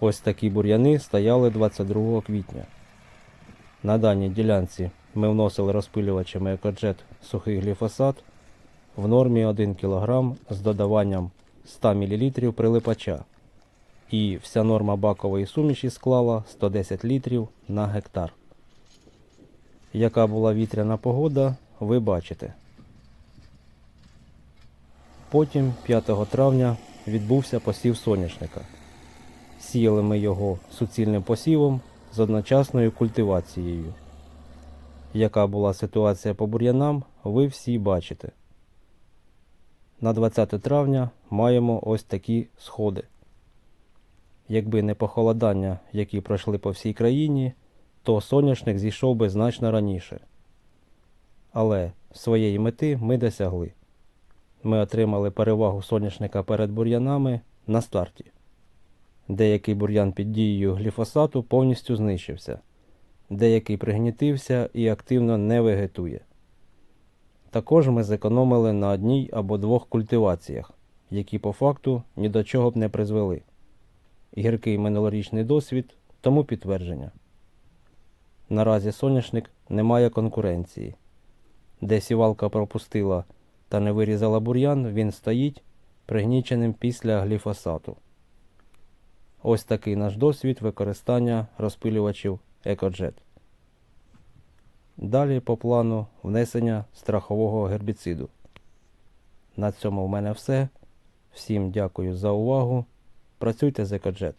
Ось такі бур'яни стояли 22 квітня. На даній ділянці ми вносили розпилювачами екоджет сухий гліфосат в нормі 1 кг з додаванням 100 мл прилипача. І вся норма бакової суміші склала 110 літрів на гектар. Яка була вітряна погода, ви бачите. Потім 5 травня відбувся посів соняшника. Сіяли ми його суцільним посівом з одночасною культивацією. Яка була ситуація по бур'янам, ви всі бачите. На 20 травня маємо ось такі сходи. Якби не похолодання, які пройшли по всій країні, то соняшник зійшов би значно раніше. Але своєї мети ми досягли. Ми отримали перевагу соняшника перед бур'янами на старті. Деякий бур'ян під дією гліфосату повністю знищився, деякий пригнітився і активно не вегетує. Також ми зекономили на одній або двох культиваціях, які по факту ні до чого б не призвели. Гіркий минулорічний досвід тому підтвердження. Наразі соняшник не має конкуренції. Де сівалка пропустила та не вирізала бур'ян, він стоїть пригніченим після гліфосату. Ось такий наш досвід використання розпилювачів EcoJet. Далі по плану внесення страхового гербіциду. На цьому в мене все. Всім дякую за увагу. Працюйте з EcoJet.